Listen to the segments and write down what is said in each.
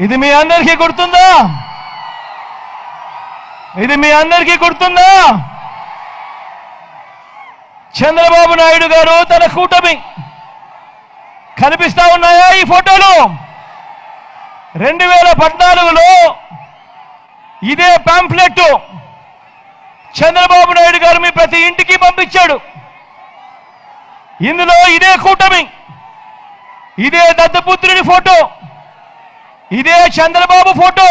ఇది మీ అందరికీ గుర్తుందా? ఇది మీ అందరికీ గుర్తుందా? చంద్రబాబు నాయుడు గారు తన కూటమి కనిపిస్తా ఉన్నాయా ఈ ఫోటోలు? రెండు వేల పద్నాలుగులో ఇదే పాంప్లెట్ చంద్రబాబు నాయుడు గారు మీ ప్రతి ఇంటికి పంపించాడు. ఇందులో ఇదే కూటమి ఇదే దత్తపుత్రుడి ఫోటో. ఇదే చంద్రబాబు ఫోటో.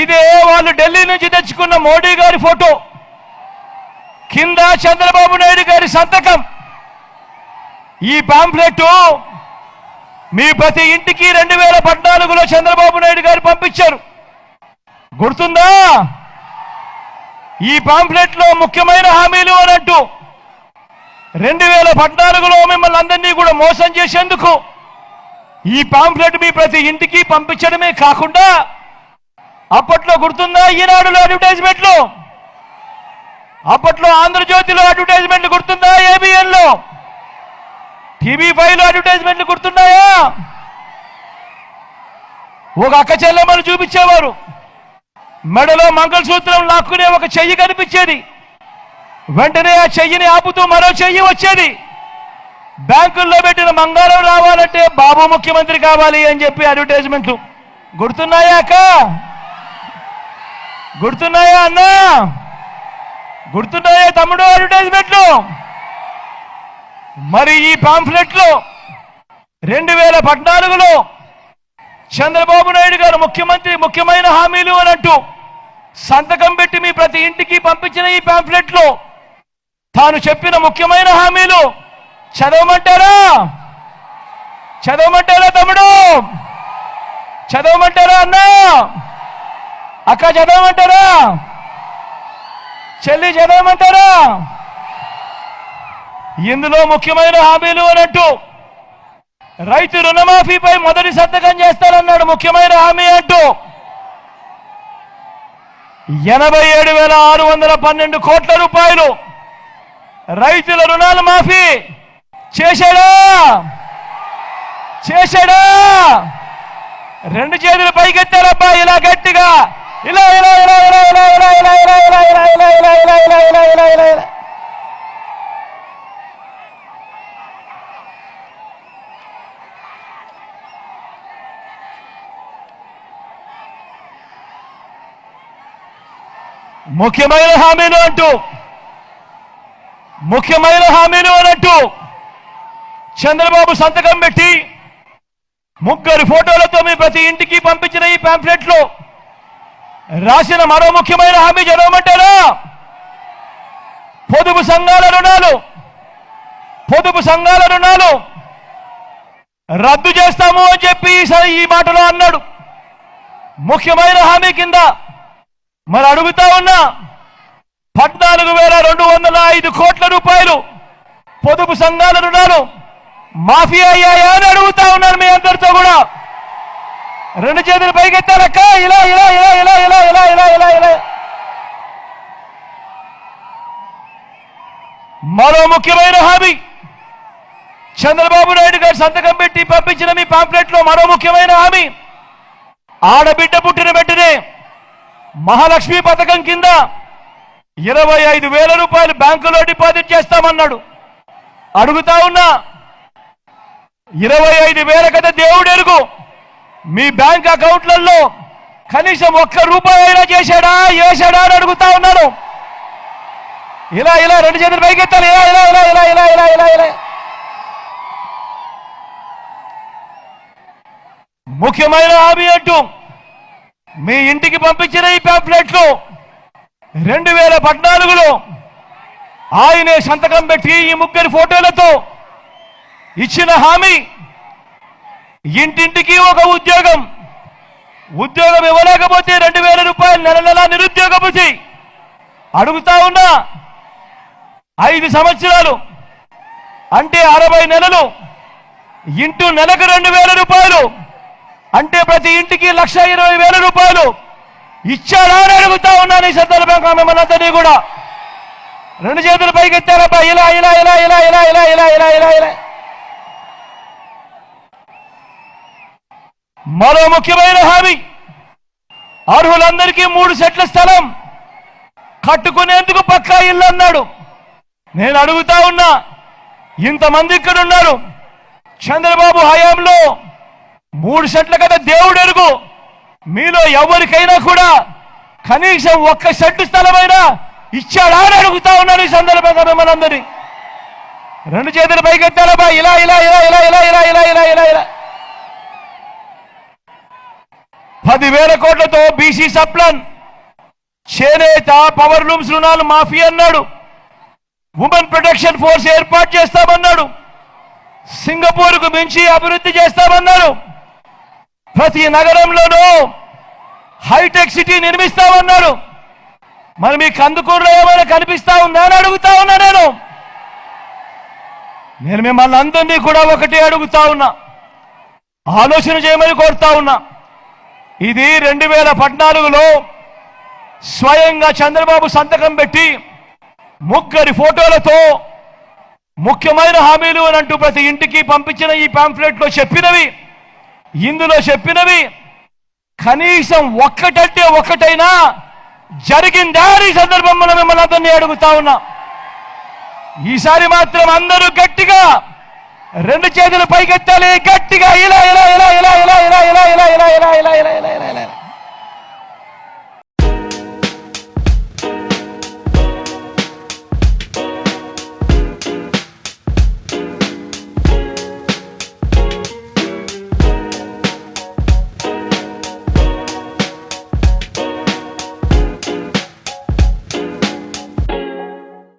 ఇదే వాళ్ళు ఢిల్లీ నుంచి తెచ్చుకున్న మోడీ గారి ఫోటో. కింద చంద్రబాబు నాయుడు గారి సంతకం. ఈ పాంఫ్లెట్ మీ ప్రతి ఇంటికి రెండు వేల పద్నాలుగులో చంద్రబాబు నాయుడు గారు పంపించారు. గుర్తుందా? ఈ పాంప్లెట్లో ముఖ్యమైన హామీలు అనంటూ రెండు వేల పద్నాలుగులో మిమ్మల్ని అందరినీ కూడా మోసం చేసేందుకు ఈ పాంప్లెట్ మీ ప్రతి ఇంటికి పంపించడమే కాకుండా అప్పట్లో గుర్తుందా ఈనాడులో అడ్వర్టైజ్మెంట్లు? అప్పట్లో ఆంధ్రజ్యోతిలో అడ్వర్టైజ్మెంట్లు గుర్తుందా ఏబిఎన్లో? టీవీ ఫైవ్లో అడ్వర్టైజ్మెంట్లు గుర్తున్నాయా? ఒక అక్క చెల్లెమ్మను చూపించేవారు. మెడలో మంగళసూత్రం లాక్కునే ఒక చెయ్యి కనిపించేది. వెంటనే ఆ చెయ్యిని ఆపుతూ మరో చెయ్యి వచ్చేది. బ్యాంకుల్లో పెట్టిన బంగారం రావాలంటే బాబు ముఖ్యమంత్రి కావాలి అని చెప్పి అడ్వర్టైజ్మెంట్లు గుర్తున్నాయా అక్క? గుర్తున్నాయా అన్నా? గుర్తున్నాయా తమ్ముడు అడ్వర్టైజ్మెంట్లు మరి ఈ పాంఫ్లెట్లో రెండు వేల పద్నాలుగులో చంద్రబాబు నాయుడు గారు ముఖ్యమంత్రి ముఖ్యమైన హామీలు అని అంటూ సంతకం పెట్టి మీ ప్రతి ఇంటికి పంపించిన ఈ పాంఫ్లెట్లో తాను చెప్పిన ముఖ్యమైన హామీలు చదవమంటారా? చదవమంటారా తమ్ముడు? చదవమంటారా అన్నా? అక్క చదవమంటారా? చెల్లి చదవమంటారా? ఇందులో ముఖ్యమైన హామీలు అన్నట్టు రైతు రుణమాఫీపై మొదటి సంతకం చేస్తారన్నాడు ముఖ్యమైన హామీ అంటూ ఎనభై ఏడు వేల ఆరు వందల పన్నెండు కోట్ల రూపాయలు రైతుల రుణాలు మాఫీ చేశాడా చేశాడా రెండు చేతులు పైకెత్తారబ్బా ఇలా గట్టిగా ఇలా ఇలా ఇలా ఇలా ఇలా ఇలా ఇలా ఇలా ఇలా ఇలా ఇలా ఇలా ఇలా ఇలా ఇలా ఇలా ఇలా ఇలా ముఖ్యమైన హామీలు అంటూ ముఖ్యమైన హామీలు అనంటూ చంద్రబాబు సంతకం పెట్టి ముగ్గురు ఫోటోలతో మీ ప్రతి ఇంటికి పంపించిన ఈ పాంఫ్లెట్లో రాసిన మరో ముఖ్యమైన హామీ చదవమంటారా పొదుపు సంఘాల రుణాలు పొదుపు సంఘాల రుణాలు రద్దు చేస్తాము అని చెప్పి ఈ మాటలో అన్నాడు. ముఖ్యమైన హామీ కింద మరి అడుగుతా ఉన్నా పద్నాలుగు వేల రెండు వందల ఐదు కోట్ల రూపాయలు పొదుపు సంఘాల రుణాలు మాఫీ అయ్యాయా అని అడుగుతా ఉన్నాను మీ అందరితో కూడా. రెండు చేతులు పైకెత్తారక్క ఇలా ఇలా ఇలా ఇలా ఇలా ఇలా ఇలా ఇలా ఇలా. మరో ముఖ్యమైన హామీ. చంద్రబాబు నాయుడు గారు సంతకం పెట్టి పంపించిన మీ పాంప్లెట్లో మరో ముఖ్యమైన హామీ. ఆడబిడ్డ పుట్టిన వెంటనే మహాలక్ష్మి పథకం కింద ఇరవై ఐదు వేల రూపాయలు బ్యాంకులో డిపాజిట్ చేస్తామన్నాడు. అడుగుతా ఉన్నా ఇరవై ఐదు వేల కదా దేవుడు ఎరుగు. మీ బ్యాంక్ అకౌంట్లలో కనీసం ఒక్క రూపాయి అయినా చేశాడా వేశాడా అని అడుగుతా ఉన్నాను. ఇలా ఇలా రెండు చేతులు పైకెత్తాలి. ఇలా ఇలా ఇలా ఇలా ఇలా ఇలా ఇలా ఇలా. ముఖ్యమైన హామీ అంటూ మీ ఇంటికి పంపించిన ఈ ప్యాంప్లెట్లు రెండు వేల పద్నాలుగులో ఆయనే సంతకం పెట్టి ఈ ముగ్గురి ఫోటోలతో ఇచ్చిన హామీ. ఇంటింటికి ఒక ఉద్యోగం. ఉద్యోగం ఇవ్వలేకపోతే రెండు వేల రూపాయలు నెల నెల నిరుద్యోగపతి అడుగుతా ఉన్నా ఐదు సంవత్సరాలు అంటే అరవై నెలలు ఇంటూ నెలకు రెండు వేల రూపాయలు అంటే ప్రతి ఇంటికి లక్ష ఇరవై వేల రూపాయలు ఇచ్చారా అని అడుగుతా ఉన్నాను ఈ సందర్భంగా మిమ్మల్ని అందరినీ కూడా. రెండు చేతులు పైకి ఎత్తారబ్బా ఇలా ఇలా ఇలా ఇలా ఇలా ఇలా ఇలా ఇలా ఇలా ఇలా. మరో ముఖ్యమైన హామీ. అర్హులందరికీ మూడు సెట్ల స్థలం. కట్టుకునేందుకు పక్కా ఇల్లు అన్నాడు. నేను అడుగుతా ఉన్నా ఇంతమంది ఇక్కడ ఉన్నారు చంద్రబాబు హయాంలో మూడు సెట్ల కదా దేవుడు ఎరుగు. మీలో ఎవరికైనా కూడా కనీసం ఒక్క సెట్టు స్థలమైనా ఇచ్చాడా అని అడుగుతా ఉన్నాను ఈ సందర్భంగా మిమ్మల్ని రెండు చేతులు పైకెత్తాలా ఇలా ఇలా ఇలా ఇలా ఇలా ఇలా ఇలా ఇలా ఇలా ఇలా. పదివేల కోట్లతో బీసీ సప్లన్. చేనేత పవర్ లూమ్స్ రుణాలు మాఫీ అన్నాడు. ఉమెన్ ప్రొటెక్షన్ ఫోర్స్ ఏర్పాటు చేస్తామన్నాడు. సింగపూర్కు మించి అభివృద్ధి చేస్తామన్నారు. ప్రతి నగరంలోనూ హైటెక్ సిటీ నిర్మిస్తామన్నారు. మరి మీకు కందుకూరులో ఏమైనా కనిపిస్తా ఉందా అని అడుగుతా ఉన్నా నేను. నేను మిమ్మల్ని అందరినీ కూడా ఒకటే అడుగుతా ఉన్నా. ఆలోచన చేయమని కోరుతా ఉన్నా. ఇది రెండు వేల పద్నాలుగులో స్వయంగా చంద్రబాబు సంతకం పెట్టి ముగ్గురి ఫోటోలతో ముఖ్యమైన హామీలు అని అంటూ ప్రతి ఇంటికి పంపించిన ఈ పాంఫ్లెట్లో చెప్పినవి ఇందులో చెప్పినవి కనీసం ఒక్కటంటే ఒక్కటైనా జరిగిందా ఈ సందర్భంలో మిమ్మల్ని అతన్ని అడుగుతా ఉన్నా. ఈసారి మాత్రం అందరూ గట్టిగా రెండు చేతులు పైకెత్తాలి గట్టిగా ఇలా ఇలా ఇలా ఇలా ఇలా ఇలా ఇలా ఇలా ఇలా ఇలా ఇలా ఇలా ఇలా ఇలా ఇలా